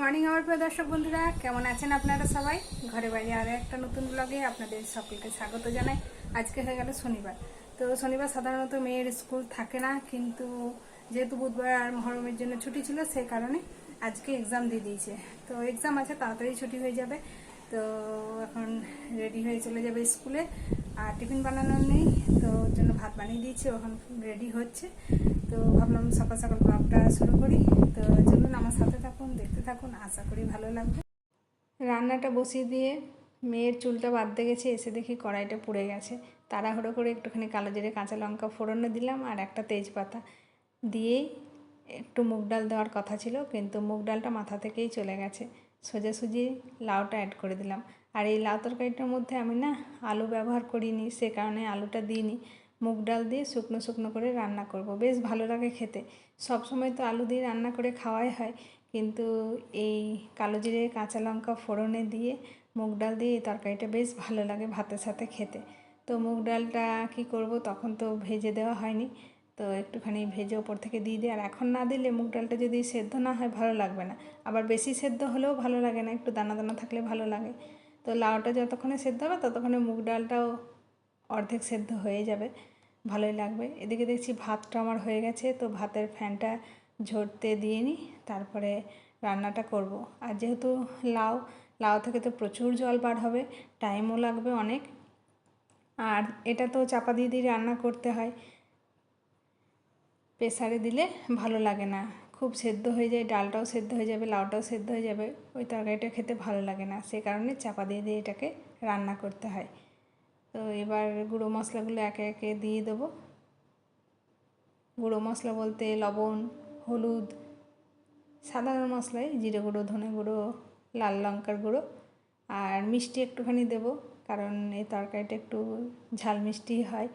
Morning আমার প্রিয় দর্শক বন্ধুরা। কেমন আছেন আপনারা সবাই? ঘরে বাইরে আরও একটা নতুন ব্লগে আপনাদের সকলকে স্বাগত জানাই। আজকে হয়ে গেল শনিবার। তো শনিবার সাধারণত মেয়ের স্কুল থাকে না, কিন্তু যেহেতু বুধবার আর মহরমের জন্য ছুটি ছিল, সেই কারণে আজকে এক্সাম দিয়ে দিয়েছে। তো এক্সাম আছে, তাড়াতাড়ি ছুটি হয়ে যাবে। তো এখন রেডি হয়ে চলে যাবে স্কুলে আর টিফিন বানানোর নেই, তো ওর জন্য ভাত বানিয়ে দিয়েছি, এখন রেডি হচ্ছে। তো ভাবলাম সকাল সকাল ব্লগটা শুরু করি। তো চলুন আমার সাথে থাকুন, দেখতে থাকুন, আশা করি ভালো লাগবে। রান্নাটা বসিয়ে দিয়ে মেয়ের চুলটা বাঁধতে গেছে, এসে দেখি কড়াইটা পুড়ে গেছে। তাড়াহুড়ো করে একটুখানি কালো জিরে, কাঁচা লঙ্কা ফোড়নে দিলাম আর একটা তেজপাতা। দিয়েই একটু মুগ ডাল দেওয়ার কথা ছিল, কিন্তু মুগ ডালটা মাথা থেকেই চলে গেছে। সোজাসুজি লাউটা অ্যাড করে দিলাম। আর এই লাউ তরকারিটার মধ্যে আমি না আলু ব্যবহার করিনি, সে কারণে আলুটা দিইনি। মুগ ডাল দিয়ে শুকনো শুকনো করে রান্না করব। বেশ ভালো লাগে খেতে। সব সময় তো আলু দিয়ে রান্না করে খাওয়াই হয়। কিন্তু এই কালো জিরে, কাঁচা লঙ্কা ফোড়নে দিয়ে মুগ ডাল দিয়ে এই তরকারিটা বেশ ভালো লাগে ভাতের সাথে খেতে। তো মুগ ডালটা কি করব? তখন তো ভেজে দেওয়া হয়নি। তো একটুখানি ভেজে ওপর থেকে দিয়ে দিই। আর এখন না দিলে মুগ ডালটা যদি সেদ্ধ না হয় ভালো লাগবে না। আবার বেশি সেদ্ধ হলেও ভালো লাগে না। একটু দানা দানা থাকলে ভালো লাগে। তো লাউটা যতক্ষণে সেদ্ধ হবে ততক্ষণে মুগ ডালটাও অর্ধেক সেদ্ধ হয়ে যাবে, ভালোই লাগবে। এদিকে দেখছি ভাতটা আমার হয়ে গেছে, তো ভাতের ফ্যানটা ঝরতে দিয়ে নিই, তারপরে রান্নাটা করব। আর যেহেতু লাউ লাউ থেকে তো প্রচুর জল বার হবে, টাইমও লাগবে অনেক। আর এটা তো চাপা দিয়ে দিয়ে রান্না করতে হয়, প্রেসারে দিলে ভালো লাগে না। খুব সেদ্ধ হয়ে যায়, ডালটাও সেদ্ধ হয়ে যাবে, লাউটাও সেদ্ধ হয়ে যাবে, ওই তরকারিটা খেতে ভালো লাগে না, সে কারণে চাপা দিয়ে দিয়ে এটাকে রান্না করতে হয়। তো এবার গুঁড়ো মশলাগুলো একে একে দিয়ে দেবো। গুঁড়ো মশলা বলতে লবণ, হলুদ সাধারণ মশলাই জিরে গুঁড়ো, ধনে গুঁড়ো, লাল লঙ্কার গুঁড়ো আর মিষ্টি একটুখানি দেব কারণ এই তরকারিটা একটু ঝাল মিষ্টি হয়।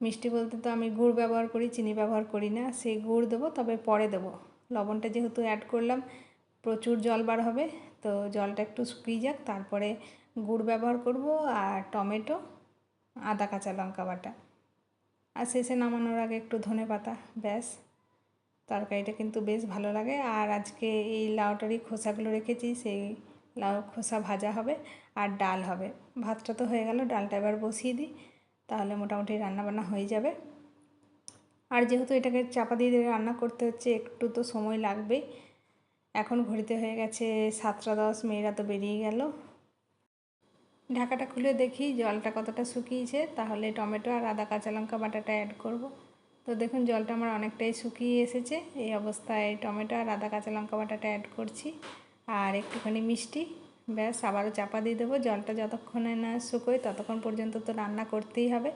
মিষ্টি বলতে তো আমি গুড় ব্যবহার করি, চিনি ব্যবহার করি না, সেই গুড় দেবো তবে পরে দেবো। লবণটা যেহেতু অ্যাড করলাম, প্রচুর জল বার হবে, তো জলটা একটু শুকিয়ে যাক, তারপরে গুড় ব্যবহার করব আর টমেটো, আদা, কাঁচা লঙ্কা বাটা। আর শেষে নামানোর আগে একটু ধনে পাতা, ব্যাস। তরকারিটা কিন্তু বেশ ভালো লাগে। আর আজকে এই লাউটারই খোসাগুলো রেখেছি, সেই লাউ খোসা ভাজা হবে আর ডাল হবে। ভাতটা তো হয়ে গেল, ডালটা এবার বসিয়ে দিই, তাহলে মোটামুটি রান্নাবান্না হয়ে যাবে। আর যেহেতু এটাকে চাপা দিয়ে দিয়ে রান্না করতে হচ্ছে, একটু তো সময় লাগবেই। এখন ঘড়িতে হয়ে গেছে সাতটা দশ, মেয়েরা তো বেরিয়ে গেল। ঢাকাটা খুলে দেখি জলটা কতটা শুকিয়েছে, তাহলে টমেটো আর আদা কাঁচা লঙ্কা বাটাটা অ্যাড করব। তো দেখুন, জলটা আমার অনেকটাই শুকিয়ে এসেছে। এই অবস্থায় টমেটো আর আদা কাঁচা লঙ্কা বাটাটা অ্যাড করছি। আর একটুখানি মিষ্টি, ব্যাস, আবারও চাপা দিয়ে দেবো। জলটা যতক্ষণে না শুকোয় ততক্ষণ পর্যন্ত তো রান্না করতেই হবে।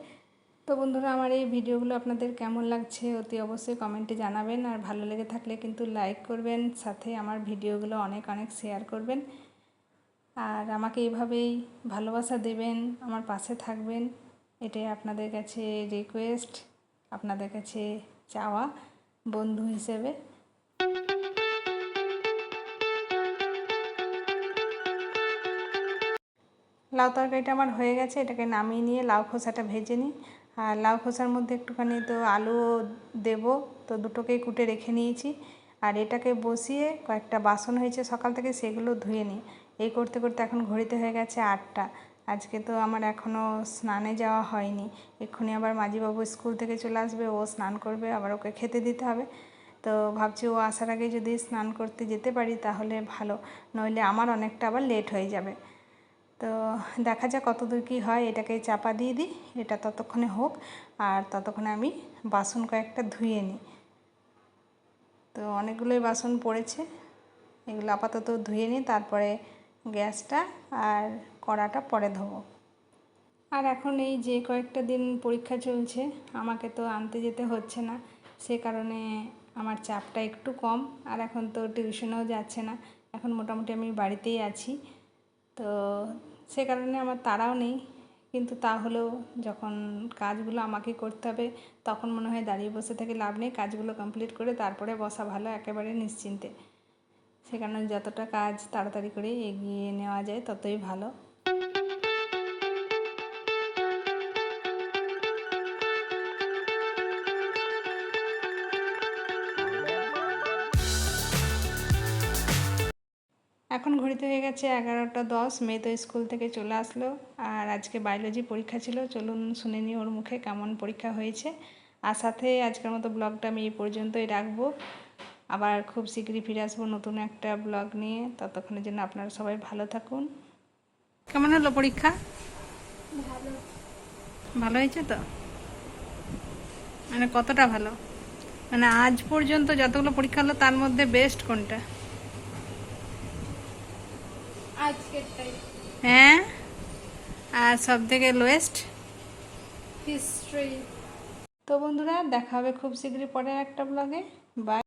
তো বন্ধুরা, আমার এই ভিডিওগুলো আপনাদের কেমন লাগছে অতি অবশ্যই কমেন্টে জানাবেন। আর ভালো লেগে থাকলে কিন্তু লাইক করবেন, সাথে আমার ভিডিওগুলো অনেক অনেক শেয়ার করবেন। আর আমাকে এভাবেই ভালোবাসা দেবেন, আমার পাশে থাকবেন। এটাই আপনাদের কাছে রিকোয়েস্ট আপনাদের কাছে চাওয়া বন্ধু হিসেবে। লাউ তরকারিটা আমার হয়ে গেছে, এটাকে নামিয়ে নিয়ে লাউ খোসাটা ভেজে নিই। আর লাউ খোসার মধ্যে একটুখানি তো আলু দেব, তো দুটোকেই কুটে রেখে নিয়েছি। আর এটাকে বসিয়ে কয়েকটা বাসন হয়েছে সকাল থেকে, সেগুলো ধুয়ে নিই। এই করতে করতে এখন ঘড়িতে হয়ে গেছে আটটা। আজকে তো আমার এখনও স্নানে যাওয়া হয়নি। এক্ষুনি আবার মাঝিবাবু স্কুল থেকে চলে আসবে, ও স্নান করবে, আবার ওকে খেতে দিতে হবে। তো ভাবছি ও আসার আগে যদি স্নান করতে যেতে পারি তাহলে ভালো, নইলে আমার অনেকটা আবার লেট হয়ে যাবে। তো দেখা যাক কত দূর কী হয়, এটাকে চাপা দিয়ে দিই, এটা ততক্ষণে হোক, আর ততক্ষণে আমি বাসন কয়েকটা ধুয়ে নিই। তো অনেকগুলোই বাসন পড়েছে, এগুলো আপাতত ধুয়ে নিই, তারপরে গ্যাসটা আর কড়াটা পরে ধোবো। আর এখন এই যে কয়েকটা দিন পরীক্ষা চলছে, আমাকে তো আনতে যেতে হচ্ছে না, সে কারণে আমার চাপটা একটু কম, আর এখন তো টিউশনেও যাচ্ছে না, এখন মোটামুটি আমি বাড়িতেই আছি। তো সে কারণে আমার তাড়াও নেই, কিন্তু তাহলেও যখন কাজগুলো আমাকে করতে হবে, তখন মনে হয় দাঁড়িয়ে বসে থেকে লাভ নেই, কাজগুলো কমপ্লিট করে তারপরে বসা ভালো একেবারে নিশ্চিন্তে। সে কারণে যতটা কাজ তাড়াতাড়ি করে এগিয়ে নেওয়া যায় ততই ভালো। এখন ঘড়িতে হয়ে গেছে এগারোটা দশ, মেয়ে তো স্কুল থেকে চলে আসলো। আর আজকে বায়োলজি পরীক্ষা ছিল, চলুন শুনে নিই ওর মুখে কেমন পরীক্ষা হয়েছে। আর সাথে আজকের মতো ব্লগটা আমি এই পর্যন্তই রাখব। আবার খুব শীঘ্রই ফিরে আসব নতুন একটা ব্লগ নিয়ে। ততক্ষণের জন্য আপনারা সবাই ভালো থাকুন। কেমন হলো পরীক্ষা? ভালো। ভালো হয়েছে তো? মানে কতটা ভালো? মানে আজ পর্যন্ত যতগুলো পরীক্ষা হলো তার মধ্যে বেস্ট কোনটা? আজকেরটাই। হ্যাঁ? আর সব থেকে লোয়েস্ট হিস্ট্রি তো বন্ধুরা দেখা হবে খুব শীঘ্রই পরের একটা ব্লগে। বাই